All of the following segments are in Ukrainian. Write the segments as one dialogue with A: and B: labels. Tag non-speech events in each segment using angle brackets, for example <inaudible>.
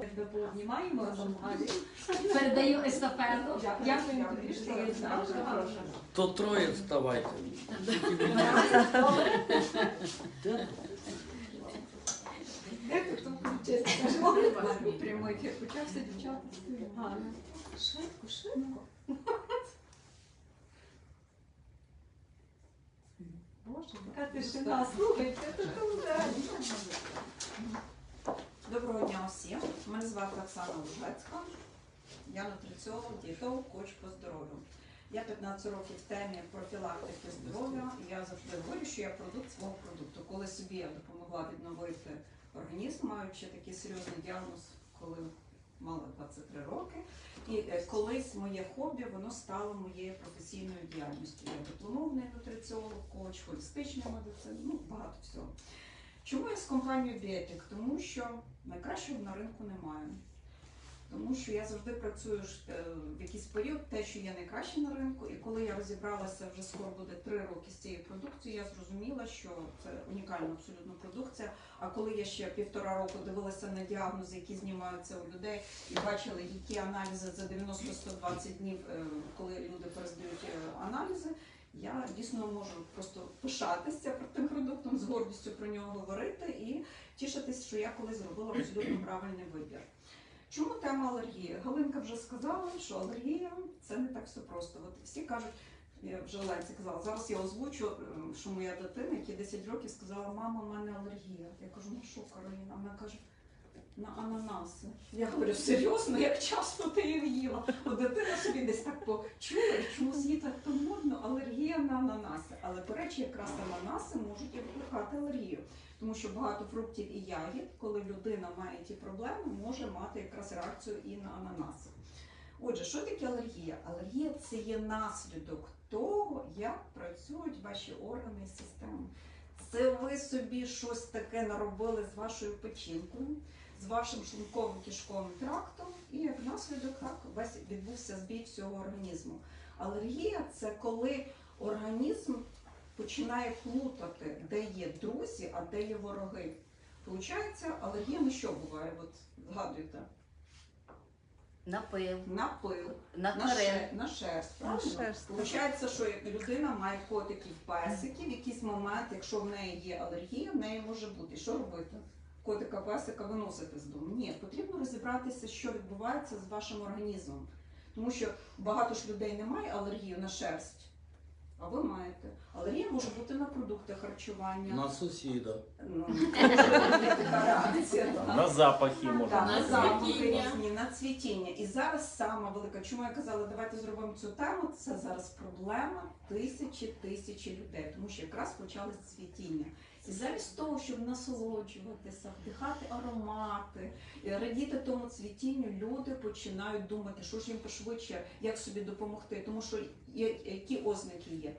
A: Тебе пообнімаємо разом Галі.
B: Передаю естафету.
A: Дякую тобі, що ти знаєш.
C: То троє вставайте.
A: Прямий ефір почався, дівчата. Швидко, швидко. Боже, яка тишина, слухайте, це взагалі.
D: Доброго дня усім. Мене звати Оксана Лужецька. Я нутриціолог, дієтолог, коуч по здоров'ю. Я 15 років в темі профілактики здоров'я. Я завжди говорю, що я продукт свого продукту. Коли собі я допомогла відновити організм, маючи такий серйозний діагноз, коли мала 23 роки. І е, колись моє хобі воно стало моєю професійною діяльністю. Я дипломований нутриціолог, коуч, холістична медицина, ну багато всього. Чому я з компанією Біотік? Тому що найкращого на ринку немає. Тому що я завжди працюю е, в якийсь період, те, що є найкраще на ринку, і коли я розібралася вже скоро буде три роки з цією продукцією, я зрозуміла, що це унікальна абсолютно продукція. А коли я ще півтора року дивилася на діагнози, які знімаються у людей, і бачила, які аналізи за 90-120 днів, е, коли люди перездають е, аналізи, я дійсно можу просто пишатися тим продуктом, з гордістю про нього говорити і тішитись, що я колись зробила абсолютно правильний вибір. Чому тема алергії? Галинка вже сказала, що алергія це не так все просто. От всі кажуть, я вже Оленці казала, зараз я озвучу, е, що моя дитина, яка 10 років, сказала, мама, у мене алергія. Я кажу, на що, Кароліна? Вона каже, на ананаси. Я говорю, серйозно, як часто ти їх їла? От дитина собі десь так почула, і чомусь їй то модно, алергія на ананаси. Але, до речі, якраз ананаси можуть і викликати алергію. Тому що багато фруктів і ягід, коли людина має ті проблеми, може мати якраз реакцію і на ананаси. Отже, що таке алергія? Алергія це є наслідок того, як працюють ваші органи і системи. Це ви собі щось таке наробили з вашою печінкою, з вашим шлунковим кишковим трактом, і як наслідок так весь відбувся збій всього організму. Алергія це коли організм починає плутати, де є друзі, а де є вороги. Получається, алергія на що буває? От згадуєте?
B: На пил,
D: На пил,
B: на
D: на,
B: карен.
D: ше, на шерсть.
A: На шерсть.
D: Получається, що людина має котиків, песиків, в якийсь момент, якщо в неї є алергія, в неї може бути. Що робити? Котика, песика виносити з дому. Ні, потрібно розібратися, що відбувається з вашим організмом. Тому що багато ж людей не має алергії на шерсть, а ви маєте. Алергія може бути на продукти харчування.
C: На сусіда.
D: Ну. <laughs>
E: На запахи можна.
D: Так,
B: На
D: запахи різні, на цвітіння. І зараз сама велика, чому я казала, давайте зробимо цю тему. Це зараз проблема тисячі тисячі людей, тому що якраз почалось цвітіння. І замість того, щоб насолоджуватися, вдихати аромати, радіти тому цвітінню, люди починають думати, що ж їм пошвидше, як собі допомогти. Тому що які ознаки є?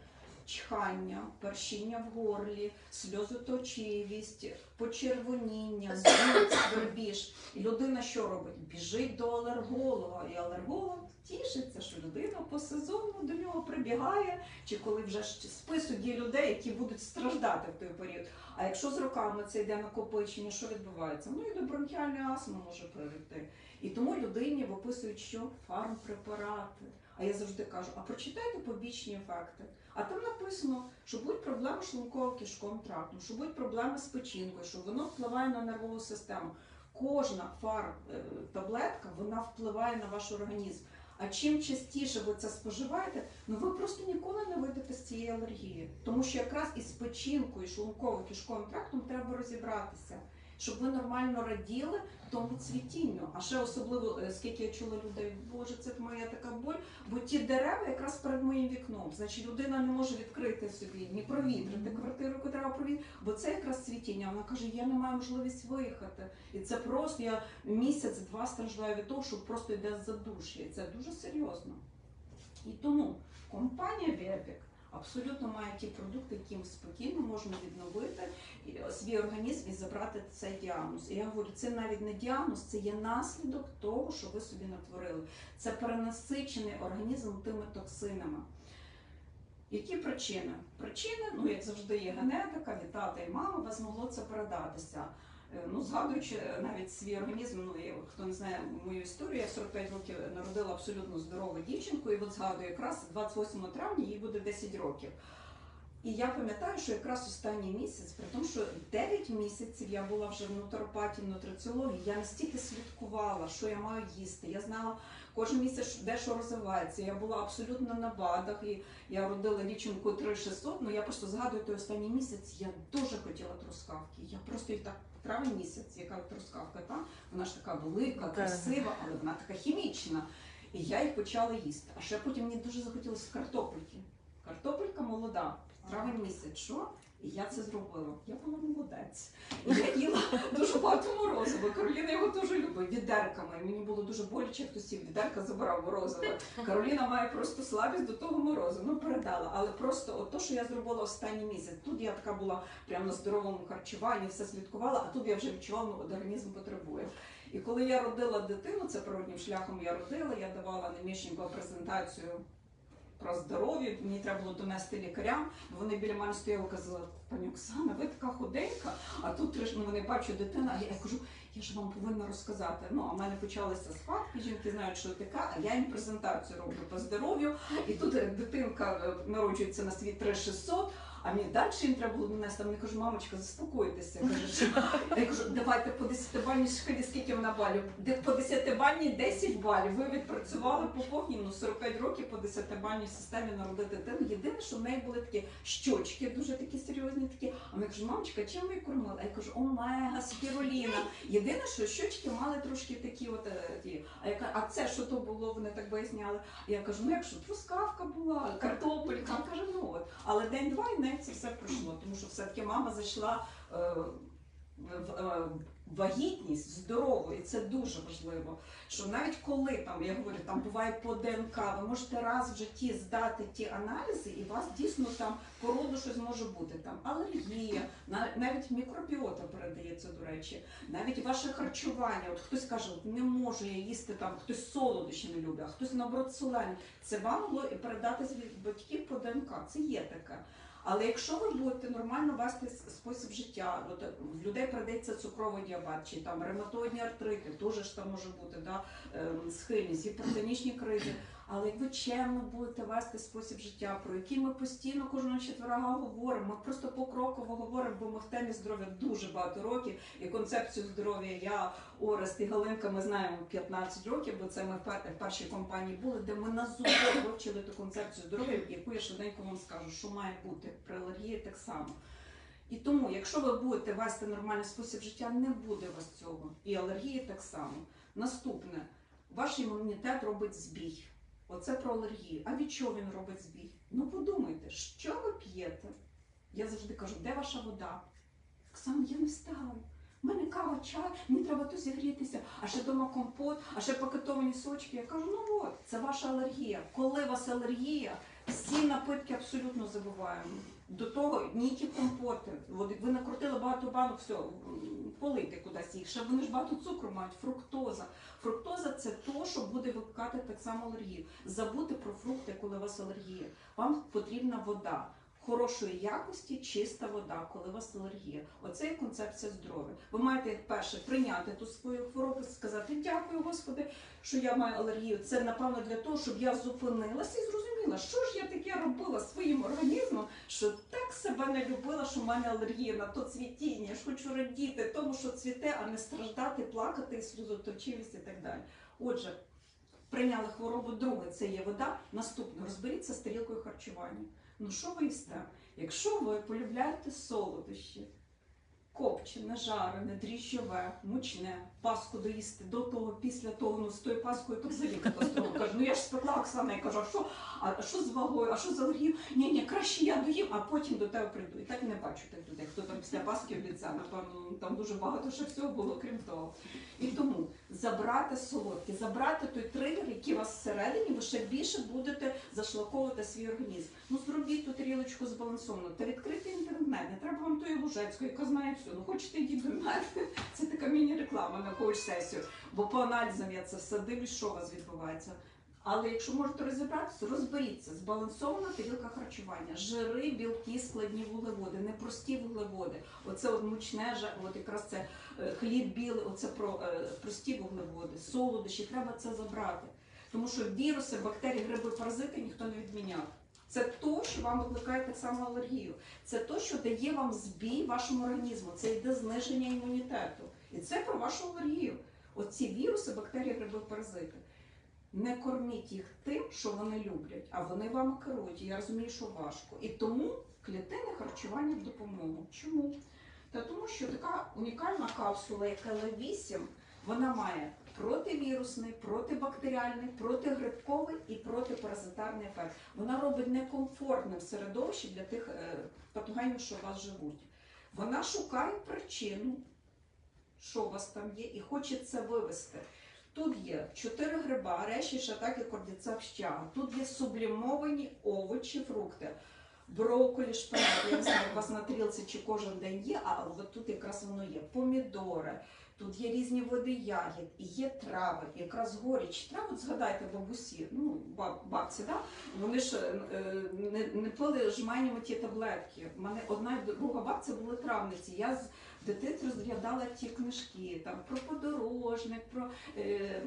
D: Чхання, першіння в горлі, сльозоточивість, почервоніння, зуд, свербіж. І людина що робить? Біжить до алерголога, і алерголог тішиться, що людина по сезону до нього прибігає, чи коли вже список є людей, які будуть страждати в той період. А якщо з роками це йде накопичення, що відбувається? Ну і до бронхіальної астми може привести. І тому людині виписують що фармпрепарати. А я завжди кажу: а прочитайте побічні ефекти. А там написано, що будуть проблеми з шлунково-кишковим трактом, що будуть проблеми з печінкою, що воно впливає на нервову систему. Кожна фар-таблетка вона впливає на ваш організм. А чим частіше ви це споживаєте, ну ви просто ніколи не вийдете з цієї алергії. Тому що якраз із печінкою, шлунково-кишковим трактом треба розібратися, щоб ви нормально раділи тому цвітінню. А ще особливо, е, скільки я чула людей, боже, це моя така боль, бо ті дерева якраз перед моїм вікном. Значить, людина не може відкрити собі, ні провітрити квартиру, яку треба провітрити, бо це якраз цвітіння. Вона каже, я не маю можливість виїхати. І це просто я місяць-два страждаю від того, що просто йде задуш'я. Це дуже серйозно. І тому компанія Вебік абсолютно має ті продукти, яким спокійно можна відновити свій організм і забрати цей діагноз. І я говорю, це навіть не діагноз, це є наслідок того, що ви собі натворили. Це перенасичений організм тими токсинами. Які причини? Причини, ну як завжди, є генетика, від тата і мами, у вас могло це передатися. Е, Ну, згадуючи е, навіть свій організм, ну я, хто не знає мою історію, я 45 років народила абсолютно здорову дівчинку, і от згадую, якраз 28 травня їй буде 10 років. І я пам'ятаю, що якраз останній місяць, при тому, що 9 місяців я була вже в нутропатії, в нутриціології, я настільки слідкувала, що я маю їсти. Я знала кожен місяць, де що розвивається. Я була абсолютно на БАДах, і я родила дівчинку 3600, ну я просто згадую той останній місяць, я дуже хотіла трускавки. Я просто і так травень місяць, яка трускавка, та вона ж така велика, красива, але вона така хімічна. І я їх почала їсти. А ще потім мені дуже захотілося картопельки. Картопелька молода, травень місяць, що? І я це зробила. Я була молодець. І <laughs> я їла дуже багато морозива. Кароліна його дуже любить відерками. Мені було дуже боляче, як хтось ці відерка забирав морозиво. Кароліна має просто слабість до того морозу. Ну передала. Але просто от то, що я зробила останній місяць. Тут я така була прямо на здоровому харчуванні, все слідкувала, а тут я вже відчувала, ну, організм потребує. І коли я родила дитину, це природнім шляхом я родила, я давала немічненько презентацію про здоров'я, мені треба було донести лікарям. Вони біля мене стояли казали, пані Оксана, ви така худенька, а тут ну, вони бачать дитина, а я, я кажу, я ж вам повинна розказати. Ну, а в мене почалися схватки, жінки знають, що така, а я їм презентацію роблю по здоров'ю. І тут дитинка е, народжується на світ 3600, а мені далі їм треба було донести. Вони кажуть, мамочка, заспокойтеся. Я кажу, давайте по 10-бальній шкалі, скільки вона балів? По 10-бальній 10 балів. Ви відпрацювали по повній, ну 45 років по 10-бальній системі народити дитину. Єдине, що в неї були такі щочки, дуже такі серйозні такі. А вона каже, мамочка, чим ви кормили? А я кажу, омега, спіруліна. Єдине, що щочки мали трошки такі от е, ті. А я кажу, а це що то було? Вони так поясняли. Я кажу, ну якщо трускавка була, картопелька, каже, ну от. Але день-два і в неї це все пройшло, тому що все-таки мама зайшла е, в е, вагітність здорову, і це дуже важливо. Що навіть коли там, я говорю, там буває по ДНК, ви можете раз в житті здати ті аналізи, і у вас дійсно там по роду щось може бути. Там алергія, навіть мікробіота передається, до речі, навіть ваше харчування. От хтось каже, «От не можу я їсти там, хтось солодощі не любить, а хтось наоборот солені. Це вам могло і передатись від батьків по ДНК. Це є таке. Але якщо ви будете нормально вести спосіб життя, е, в людей придеться цукровий діабет, чи там ревматоїдні артрити, теж ж там може бути да, ем, схильність, гіпертонічні кризи. Але як ви чемно будете вести спосіб життя, про який ми постійно кожного четверга говоримо, ми просто покроково говоримо, бо ми в темі здоров'я дуже багато років, і концепцію здоров'я я, Орест і Галинка, ми знаємо 15 років, бо це ми в першій компанії були, де ми на зубах вивчили ту концепцію здоров'я, яку я швиденько вам скажу, що має бути при алергії так само. І тому, якщо ви будете вести нормальний спосіб життя, не буде у вас цього. І алергії так само. Наступне, ваш імунітет робить збій. Оце про алергію. А від чого він робить збій? Ну подумайте, що ви п'єте? Я завжди кажу, де ваша вода? Оксана, я не встала. У мене кава, чай, мені треба тут зігрітися, а ще вдома компот, а ще пакетовані сочки. Я кажу, ну от, це ваша алергія. Коли у вас алергія, всі напитки абсолютно забуваємо. До того ніякі компоти. От ви накрутили багато банок, все, полити кудись їх. Ще вони ж багато цукру мають, фруктоза. Фруктоза це то, що буде викликати так само алергію. Забудьте про фрукти, коли у вас алергія. Вам потрібна вода. Хорошої якості, чиста вода, коли у вас алергія. Оце є концепція здоров'я. Ви маєте перше прийняти ту свою хворобу, сказати дякую, Господи, що я маю алергію. Це напевно для того, щоб я зупинилася і зрозуміла, що ж я таке робила своїм організмом, що так себе не любила, що в мене алергія на то цвітіння. Ж хочу радіти тому, що цвіте, а не страждати, плакати, сльозоточивість і так далі. Отже, прийняли хворобу. Друге, це є вода. Наступне, розберіться з тарілкою харчування. Ну що ви їсте? Якщо ви полюбляєте солодощі, копчене, жарене, дріжджове, мучне, паску доїсти до того, після того, ну з тою паскою то взагалі катастрофа. Кажу, ну я ж спекла Оксана, я кажу, а що, а що з вагою, а що з алергією? Ні, ні, краще я доїм, а потім до тебе прийду. І так не бачу тих людей, хто там після паски обіцяв, напевно, там дуже багато ще всього було, крім того. І тому забрати солодке, забрати той тригер, який у вас всередині, ви ще більше будете зашлаковувати свій організм. Ну зробіть ту тарілочку збалансовано та відкрити інтернет. Не треба вам тої Лужецької, яка знає все. Ну хочете йдіть до мене. Це така міні-реклама на коуч сесію. Бо по аналізам я це все дивлюсь, що у вас відбувається. Але якщо можете розібратися, розберіться, збалансована тарілка харчування, жири, білки, складні вуглеводи, не прості вуглеводи. Оце от мучне, от якраз це е, хліб білий, оце про е, прості вуглеводи, солодощі, треба це забрати. Тому що віруси, бактерії, гриби, паразити ніхто не відміняв. Це то, що вам викликає так само алергію. Це то, що дає вам збій вашому організму. Це йде зниження імунітету. І це про вашу алергію. Оці віруси, бактерії, гриби, паразити. Не корміть їх тим, що вони люблять, а вони вами керують. Я розумію, що важко. І тому клітинне харчування в допомогу. Чому? Та тому, що така унікальна капсула, як Л8, вона має противірусний, протибактеріальний, протигрибковий і протипаразитарний ефект. Вона робить некомфортним середовище для тих е, патогенів, що у вас живуть. Вона шукає причину, що у вас там є, і хоче це вивести. Тут є чотири гриба, реші шатаки, кордицепс, чага. Тут є сублімовані овочі, фрукти. Брокколі, шпинат, я не знаю, у вас на тарілці чи кожен день є, а от тут якраз воно є. Помідори, тут є різні види ягід, і є трави, якраз горіч Трави, От згадайте бабусі, ну баб, бабці, да? вони ж е, не, не пили жменями ті таблетки. У мене одна і друга бабця були травниці. Я з дитинства розглядала ті книжки там про подорожник, про е,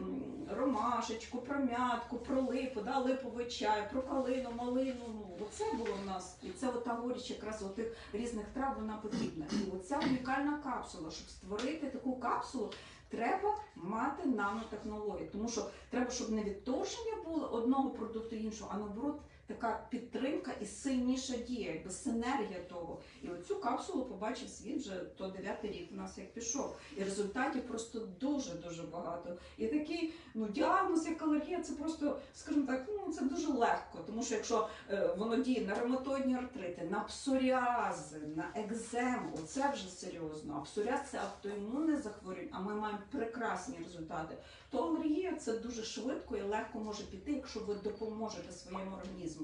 D: ромашечку, про м'ятку, про липу, да, липовий чай, про калину, малину. Ну, оце було в нас. І це ота горіч якраз отих різних трав вона потрібна. І оця унікальна капсула, щоб створити таку капсулу. Треба мати нанотехнології, тому що треба, щоб не відторження було одного продукту іншого, а наоборот така підтримка і сильніша дія, якби синергія того. І оцю капсулу побачив світ вже то дев'ятий рік у нас як пішов. І результатів просто дуже дуже багато. І такий ну діагноз, як алергія, це просто, скажімо так, ну це дуже легко, тому що якщо е, воно діє на ревматоїдні артрити, на псоріази, на екзему, оце вже серйозно. А псоріаз це автоімунне захворювання, а ми маємо прекрасні результати. То алергія це дуже швидко і легко може піти, якщо ви допоможете своєму організму.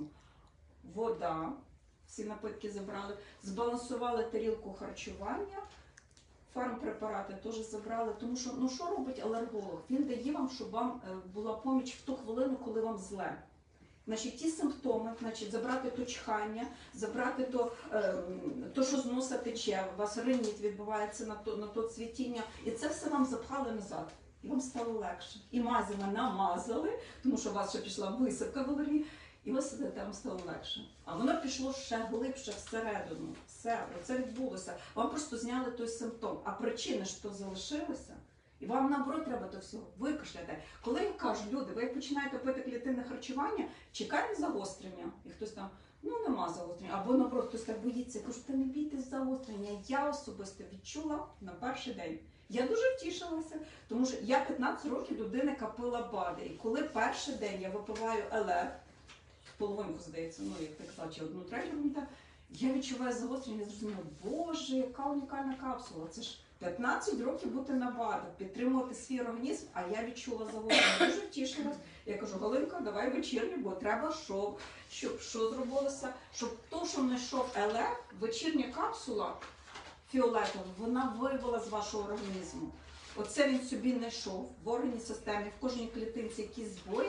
D: Вода, всі напитки забрали, збалансували тарілку харчування. Фармпрепарати теж забрали, тому що ну що робить алерголог? Він дає вам, щоб вам е, була поміч в ту хвилину, коли вам зле. Значить, ті симптоми, значить, забрати то чхання, забрати то, е, то, що з носа тече, у вас ринніт відбувається на то, на то цвітіння, і це все вам запхали назад. І вам стало легше. І мазями намазали, тому що у вас ще пішла висипка в голові, і ви сидите, вам стало легше. А воно пішло ще глибше всередину. Все, це відбулося. Вам просто зняли той симптом, а причини ж то залишилися. І вам наоборот треба то все викашляти. Коли я кажу, люди, ви починаєте пити клітинне харчування, чекаємо загострення. І хтось там, ну нема загострення. Або наоборот, хтось так боїться. Я кажу, та не бійтесь загострення. Я особисто відчула на перший день. Я дуже втішилася, тому що я 15 років людина яка пила БАДи. І коли перший день я випиваю ЛФ, половинку, здається, ну як ти казав, чи одну третю, ну, я відчуваю загострення, я зрозуміла, боже, яка унікальна капсула. Це ж 15 років бути на БАДах, підтримувати свій організм, а я відчула загострення. Дуже втішилась. Я кажу, Галинка, давай вечірню, бо треба, щоб, щоб що зробилося, щоб то, що не йшов ЛФ, вечірня капсула фіолетова, вона вивела з вашого організму. Оце він собі не йшов в органній системі, в кожній клітинці якісь збої.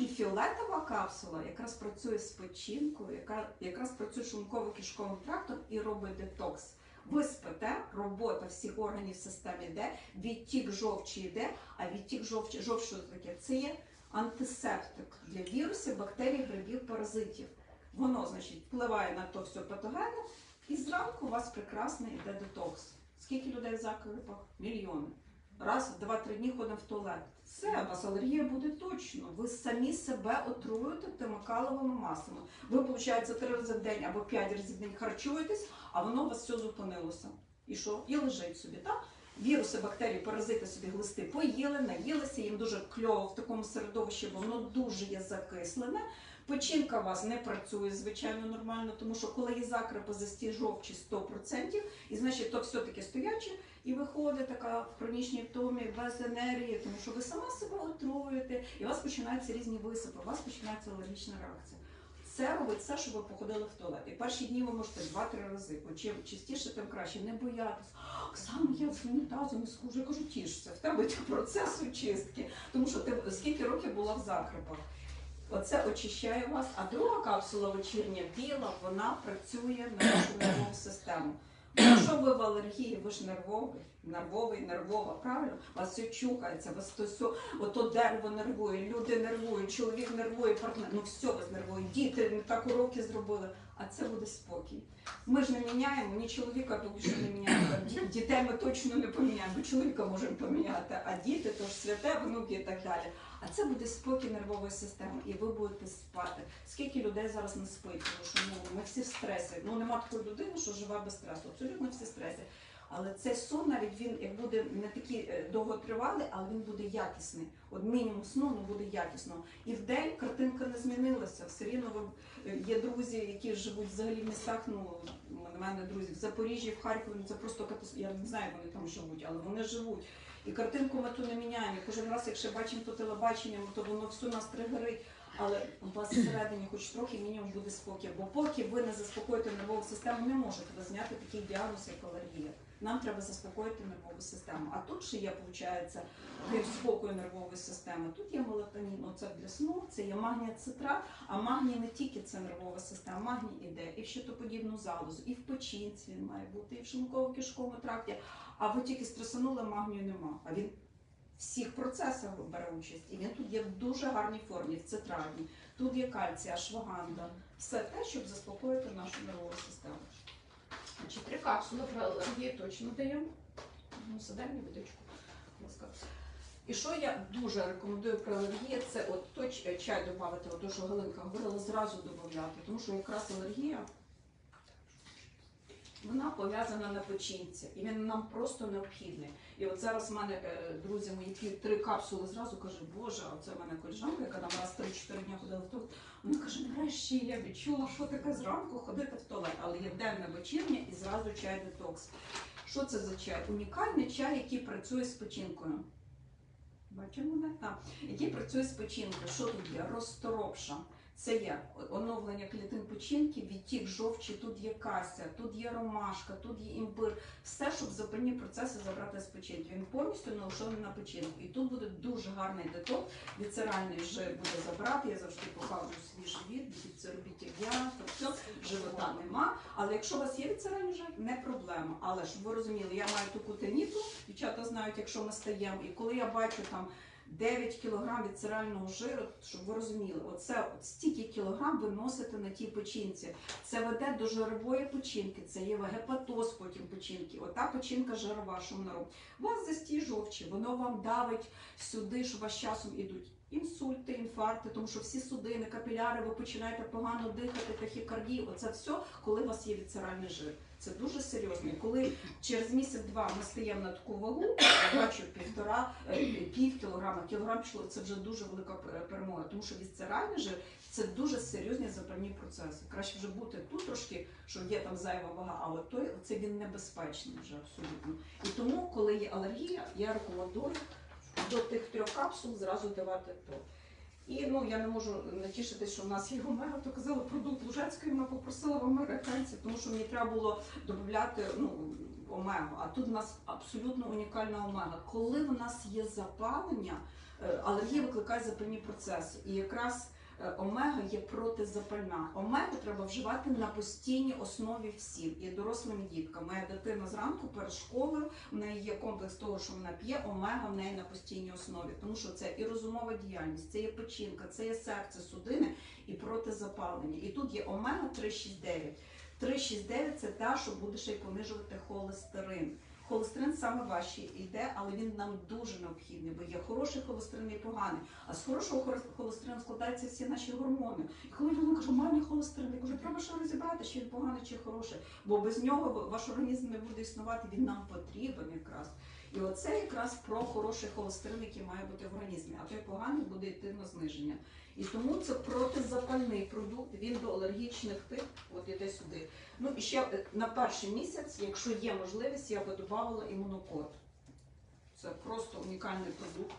D: І фіолетова капсула якраз працює з печінкою, яка якраз працює шлунково-кишковим трактом і робить детокс. Ви спите, робота всіх органів в системі йде, відтік жовчі йде, а відтік жовчі, жовч що таке? Це є антисептик для вірусів, бактерій, грибів, паразитів. Воно, значить, впливає на то все патогенне, і зранку у вас прекрасний йде детокс. Скільки людей в закрипах? Мільйони. Раз, в два-три дні ходимо в туалет. Все, у вас алергія буде точно. Ви самі себе отруєте тими каловими масами. Ви, виходить, три рази в день або п'ять разів в день харчуєтесь, а воно у вас все зупинилося. І що? І лежить собі, так? Віруси, бактерії, паразити собі глисти поїли, наїлися, їм дуже кльово в такому середовищі, бо воно дуже є закислене. Печінка у вас не працює, звичайно, нормально, тому що коли є закрепи застій жовчі 100%, і значить то все-таки стояче, і виходить така в хронічній втомі, без енергії, тому що ви сама себе отруєте, і у вас починаються різні висипи, у вас починається алергічна реакція. Це робить все, щоб ви походили в туалет. І перші дні ви можете два-три рази. Бо Чим частіше, тим краще. Не боятися. Оксана, я з унітазом не схожу. Я кажу, тішся, в тебе процес очистки. Тому що ти скільки років була в закрепах. Оце очищає вас. А друга капсула вечірня біла, вона працює на нашу нервову систему. Якщо ви в алергії, ви ж нервовий, нервовий, нервова, правильно? Вас все чухається, вас то все, ото дерево нервує, люди нервують, чоловік нервує, партнер, ну все вас нервує, діти не так уроки зробили, а це буде спокій. Ми ж не міняємо, ні чоловіка поки не міняємо, дітей ми точно не поміняємо, чоловіка можемо поміняти, а діти то ж святе, внуки і так далі. А це буде спокій нервової системи, і ви будете спати. Скільки людей зараз не спить, тому що ну, ми всі в стресі. Ну нема такої людини, що живе без стресу. Абсолютно всі в стресі. Але цей сон навіть він як буде не такий е, довготривалий, але він буде якісний. От мінімум сну ну, буде якісно. І в день картинка не змінилася. Все рівно е, є друзі, які живуть взагалі в містах. Ну у мене друзі в Запоріжжі, в Харкові. Ну, це просто катастрофа. Я не знаю, вони там живуть, але вони живуть. І картинку ми ту не міняємо. Кожен раз, якщо бачимо по телебаченню, то воно все нас тригерить. Але у вас всередині хоч трохи мінімум буде спокій. Бо поки ви не заспокоїте нервову систему, не можете ви зняти такий діагноз, як алергія. Нам треба заспокоїти нервову систему. А тут ще є, виходить, крім спокою нервової системи. Тут є мелатонін, це для сну, це є магнія цитрат, а магній не тільки це нервова система, магній іде і в щитоподібну залозу, і в печінці він має бути, і в шлунково-кишковому тракті. А ви тільки стресанули, магнію нема. А він всіх процесах бере участь. І він тут є в дуже гарній формі, в цитрадній. Тут є кальцій, ашваганда. Все те, щоб заспокоїти нашу нервову систему.
E: Значить, три капсули про алергію точно даємо. Ну, мені водичку.
D: І що я дуже рекомендую при алергії, це от той чай додати, от то, що Галинка говорила, зразу додати, тому що якраз алергія вона пов'язана на печінці, і він нам просто необхідний. І от зараз в мене е, друзі мої п'ють три капсули зразу каже, Боже, а це в мене коліжанка, яка там раз 3-4 дні ходила в туалет. Вона каже, нарешті я відчула, що таке зранку ходити в туалет, але є денне вечірнє і зразу чай детокс. Що це за чай? Унікальний чай, який працює з печінкою. Бачимо, не так. Який працює з печінкою. Що тут є? Розторопша. Це є оновлення клітин печінки, відтік жовчі, тут є кася, тут є ромашка, тут є імбир. Все, щоб запальні процеси забрати з печінки. Він повністю налаштований на печінку. І тут буде дуже гарний деток. Віцеральний жир буде забрати. Я завжди показую свій живіт, дивіться, робіть як я, то все, живота нема. Але якщо у вас є віцеральний жир, не проблема. Але щоб ви розуміли, я маю таку теніту, дівчата знають, якщо ми стаємо. І коли я бачу там 9 кг віцерального жиру, щоб ви розуміли, оце от стільки кілограм ви носите на тій печінці. Це веде до жирової печінки, це є гепатоз потім печінки. Ота печінка жирова, що вона робить. Вас застій жовчі, воно вам давить сюди, що вас часом ідуть. Інсульти, інфаркти, тому що всі судини, капіляри, ви починаєте погано дихати, тахікардії. Оце все, коли у вас є віцеральний жир. Це дуже серйозно. Коли через місяць-два ми стаємо на таку вагу, я бачу півтора, е, пів кілограма, кілограм пішло, це вже дуже велика перемога, тому що вісцеральний жир це дуже серйозні запальні процеси. Краще вже бути тут трошки, що є там зайва вага, а от той це він небезпечний вже абсолютно. І тому, коли є алергія, я рекомендую до тих трьох капсул зразу давати то. І ну я не можу натішитись, що в нас є омега, то казала продукт Лужецької, вона попросила в американців, тому що мені треба було додати ну, омегу. А тут в нас абсолютно унікальна омега. Коли в нас є запалення, е, алергія викликає запальні процеси. І якраз омега є протизапальна. Омегу треба вживати на постійній основі всім, і дорослим і діткам. Моя дитина зранку перед школою, в неї є комплекс того, що вона п'є, омега в неї на постійній основі, тому що це і розумова діяльність, це є печінка, це є серце, судини і протизапалення. І тут є омега 369. 369 це та, що буде ще й понижувати холестерин. Холестерин саме важче йде, але він нам дуже необхідний, бо є хороший холестерин і поганий. А з хорошого хор- холестерину складаються всі наші гормони. І коли людина каже, має холестерин, я кажу, треба ще розібрати, чи він поганий, чи хороший. Бо без нього ваш організм не буде існувати, він нам потрібен якраз. І оце якраз про хороший холестерин, який має бути в організмі, а той поганий буде йти на зниження. І тому це протизапальний продукт, він до алергічних тип, от іде сюди. Ну і ще е, на перший місяць, якщо є можливість, я би додавала імунокод. Це просто унікальний продукт.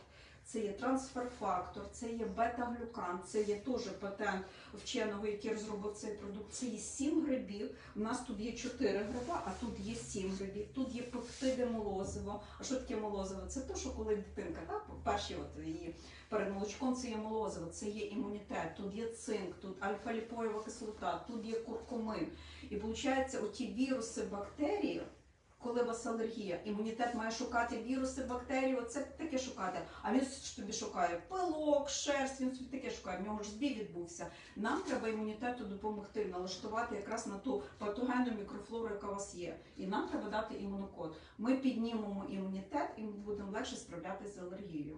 D: Це є трансфер-фактор, це є бета-глюкан, це є теж патент вченого, який розробив цей продукт. Це є сім грибів. У нас тут є чотири гриба, а тут є сім грибів. Тут є пептиди молозиво. А що таке молозиво? Це те, що коли дитинка, так, перші от її перед молочком це є молозиво, це є імунітет, тут є цинк, тут альфа-ліпоєва кислота, тут є куркумин. І виходить, оті віруси, бактерії. Коли у вас алергія, імунітет має шукати віруси, бактерії, оце таке шукати. А він тобі шукає пилок, шерсть, він собі таке шукає. В нього ж збій відбувся. Нам треба імунітету допомогти налаштувати якраз на ту патогенну мікрофлору, яка у вас є. І нам треба дати імунокод. Ми піднімемо імунітет і ми будемо легше справлятися з алергією.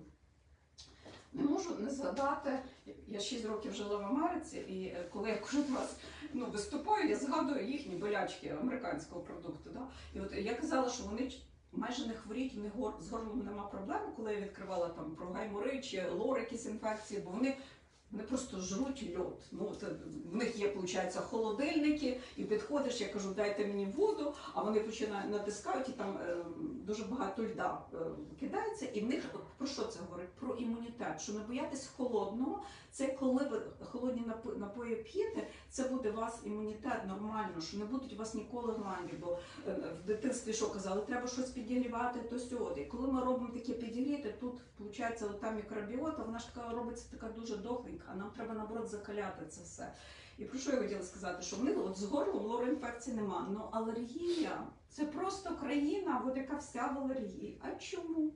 E: Не можу не згадати. Я 6 років жила в Америці, і е, коли я кожен раз ну, виступаю, я згадую їхні болячки американського продукту. Да?
D: І от я казала, що вони майже не хворіють, в них гор- з горлом нема проблем, коли я відкривала там про гаймори чи лор якісь інфекції, бо вони. Вони просто жруть льод. Ну, це, в них є, виходить, холодильники, і підходиш, я кажу, дайте мені воду, а вони починають натискають, і там е, дуже багато льда е, кидається. І в них про що це говорить? Про імунітет. Що не боятись холодного, це коли ви холодні напої, п'єте, це буде у вас імунітет нормально, що не будуть у вас ніколи гланді, бо е, в дитинстві що казали, треба щось підігрівати, то сьогодні. Коли ми робимо таке підігріти, тут виходить та мікробіота, вона ж така робиться така дуже дохленька, а нам треба наоборот закаляти це все. І про що я хотіла сказати? Що них от з горлом лороінфекції нема. Ну алергія це просто країна, от яка вся в алергії. А чому?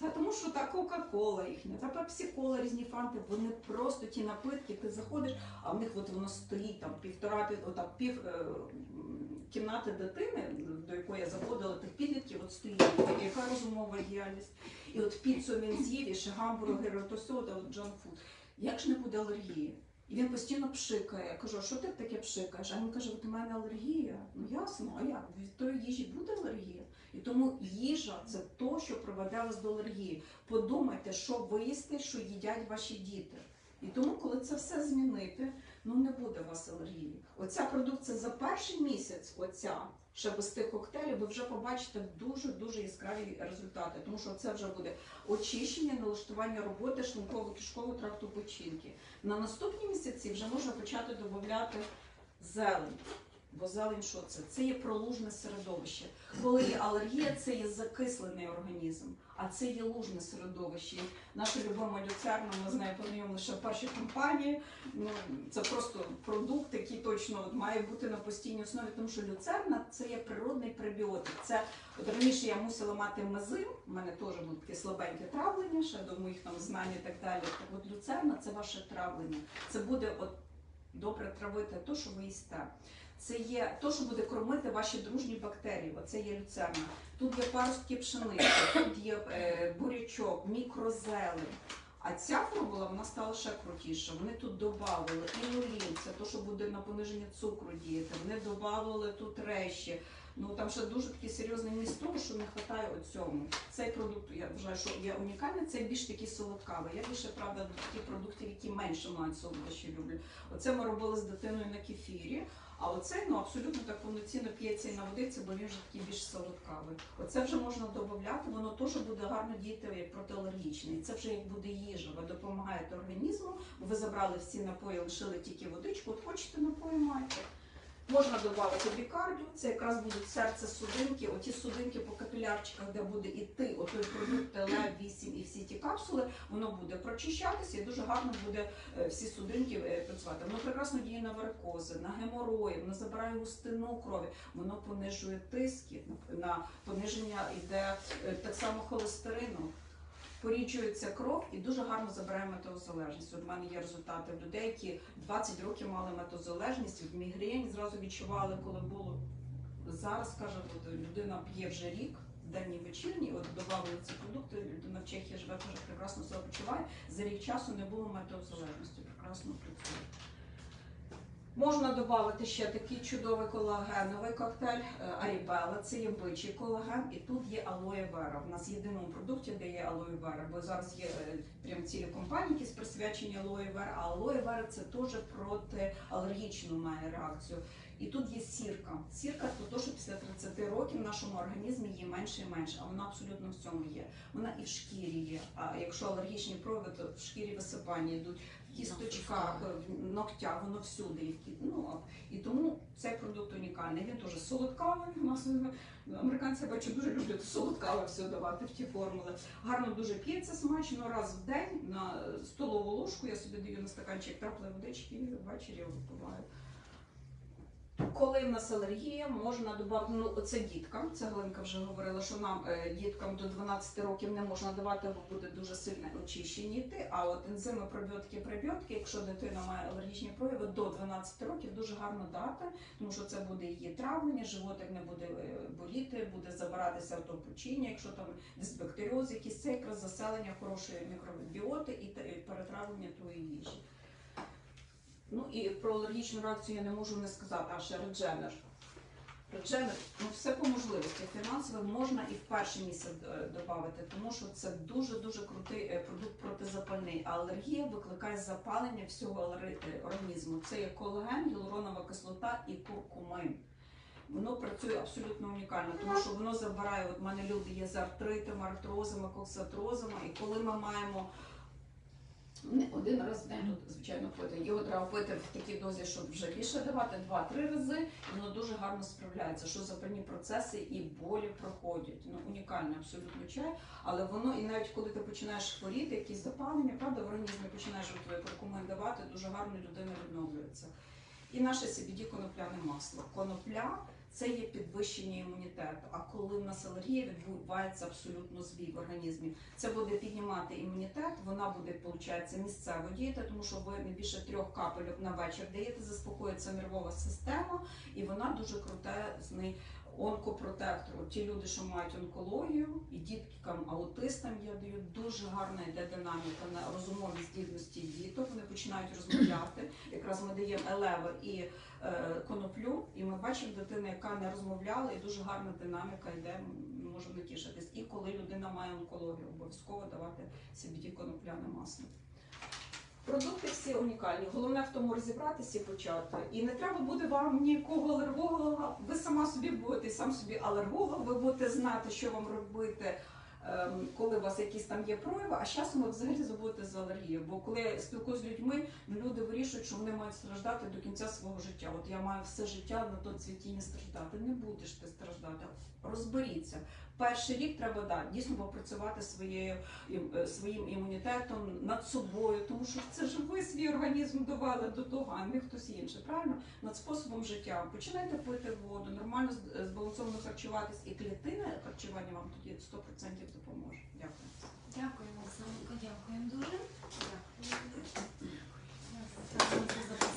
D: Та тому що та Кока-Кола їхня, та Пепсі-Кола, різні фанти, вони просто ті напитки, ти заходиш, а в них от воно стоїть там півтора пів, отак, пів е, кімнати дитини, до якої я заходила, тих підлітків, от стоїть, яка розумова діяльність. І от піцу він з'їв, і ще гамбургери, то все, от джанк-фуд. Як ж не буде алергії? І він постійно пшикає. Я кажу, що ти таке пшикаєш? А він каже, от у мене алергія. Ну ясно, а як? Від тої їжі буде алергія? І тому їжа це то, що приведе вас до алергії. Подумайте, що ви їсте, що їдять ваші діти. І тому, коли це все змінити, ну не буде у вас алергії. Оця продукція за перший місяць, оця ще без тих коктейлів, ви вже побачите дуже дуже яскраві результати, тому що це вже буде очищення, налаштування роботи шлунково-кишкового тракту печінки. На наступні місяці вже можна почати додати зелень. Бо зелень що це? Це є пролужне середовище. Коли є алергія, це є закислений організм, а це є лужне середовище. Наша любима люцерна, ми з нею познайомилися ще в першій компанії. Ну, це просто продукт, який точно от має бути на постійній основі, тому що люцерна це є природний пребіотик. Це от раніше я мусила мати мезим, у мене теж було таке слабеньке травлення, ще до моїх там знань і так далі. Так от люцерна це ваше травлення. Це буде от добре травити те, що ви їсте. Це є те, що буде кормити ваші дружні бактерії. Оце є люцерна. Тут є паростки пшениці, тут є е, бурячок, мікрозелень. А ця формула вона стала ще крутіша. Вони тут додали інулін, це те, що буде на пониження цукру діяти. Вони додали тут речі. Ну там ще дуже такий серйозний міст того, що не вистачає цьому. Цей продукт я вважаю, що є унікальний, це більш такий солодкавий. Я більше правда до таких продуктів, які менше мають солодощі люблю. Оце ми робили з дитиною на кефірі. А оцей ну абсолютно так повноцінно п'ється і на водиці, бо він вже такий більш солодкавий. Оце вже можна додати, воно теж буде гарно діяти як протиалергічне. І це вже як буде їжа. Ви допомагаєте організму, бо ви забрали всі напої, лишили тільки водичку. От хочете напої майте. Можна додати бікардію, це якраз будуть серце судинки, оті судинки по капілярчиках, де буде іти отой продукт ТЛ-8 і всі ті капсули, воно буде прочищатися і дуже гарно буде е, всі судинки е, працювати. Воно прекрасно діє на варикози, на геморої, воно забирає густину крові, воно понижує тиски, на пониження йде е, так само холестерину. Поріджується кров і дуже гарно забирає метеозалежність. От в мене є результати людей, які 20 років мали метеозалежність від мігрень, зразу відчували, коли було зараз, каже, от людина п'є вже рік. Денні вечірні, от додали ці продукти, людина в Чехії живе, каже, прекрасно себе почуває. За рік часу не було метеозалежності, прекрасно працює. Можна додати ще такий чудовий колагеновий коктейль е, Арібела. Це є бичий колаген, і тут є алоє вера. У нас єдиному продукті, де є алоє вера, бо зараз є е, прям цілі компанії, які присвячені алоє вера. А алоє вера це теж протиалергічну має реакцію. І тут є сірка. Сірка то, то, що після 30 років в нашому організмі є менше і менше, а вона абсолютно в цьому є. Вона і в шкірі є. А якщо алергічні прояви, то в шкірі висипання йдуть, кісточках, в ногтях, воно всюди. І, ну, і тому цей продукт унікальний. Він теж солодкавий. Е, американці я бачу дуже люблять солодкаве все давати в ті формули. Гарно дуже п'ється смачно раз в день на столову ложку. Я собі даю на стаканчик теплої водички і ввечері випиваю. Коли в нас алергія, можна додати, ну це діткам, це Галинка вже говорила, що нам е, діткам до 12 років не можна давати, бо буде дуже сильно очищені йти. А от ензими, пробіотики, пребіотики, якщо дитина має алергічні прояви до 12 років, дуже гарно дати, тому що це буде її травлення, животик не буде е, боліти, буде забиратися автопочиння, якщо там дисбактеріоз, якийсь це якраз заселення хорошої мікробіоти і перетравлення тої їжі. Ну і про алергічну реакцію я не можу не сказати, а ще редженер. Редженер, ну все по можливості. Фінансово можна і в перше місце додати, тому що це дуже-дуже крутий е, продукт протизапальний. А алергія викликає запалення всього е, організму. Це є колаген, гіалуронова кислота і куркумин. Воно працює абсолютно унікально, тому що воно забирає, от в мене люди є з артритами, артрозами, коксатрозами, і коли ми маємо
E: Не один раз в день, тут, звичайно, пити. Його треба пити в такій дозі, щоб вже більше давати, два-три рази.
D: І воно дуже гарно справляється, що запальні процеси і болі проходять. Ну, унікальний абсолютно чай, але воно, і навіть коли ти починаєш хворіти, якісь запалення, правда, в організмі починаєш от куркумин давати, дуже гарно людина відновлюється. І наше CBD конопляне масло. Конопля це є підвищення імунітету. А коли в нас алергія, відбувається абсолютно збій в організмі. Це буде піднімати імунітет, вона буде, виходить, місцево діяти, тому що ви не більше трьох капельок на вечір даєте, заспокоїться нервова система, і вона дуже крутезний онкопротектор. От Ті люди, що мають онкологію, і діткам, аутистам я даю дуже гарна йде динаміка на розумові здібності діток. Вони починають розмовляти. Якраз ми даємо елевер і е, коноплю, і ми бачимо дитину, яка не розмовляла, і дуже гарна динаміка йде. Ми можемо натішитись. І коли людина має онкологію, обов'язково давати CBD конопляне масло. Продукти всі унікальні. Головне в тому розібратися і почати. І не треба буде вам ніякого алерголога. Ви сама собі будете сам собі алерголог, ви будете знати, що вам робити. ем, Коли у вас якісь там є прояви, а з часом ви взагалі забудете за алергію. Бо коли я спілкуюся з людьми, люди вирішують, що вони мають страждати до кінця свого життя. От я маю все життя на то цвітіння страждати. Не будеш ти страждати. Розберіться. Перший рік треба да, дійсно попрацювати своєю е, своїм імунітетом над собою, тому що це ж ви свій організм довели до того, а не хтось інший. Правильно над способом життя починайте пити воду, нормально е, збалансовано харчуватись, і клітини харчування вам тоді 100% допоможе. Дякую.
A: Дякуємо, Оксанко, Дякую дуже. Дякую.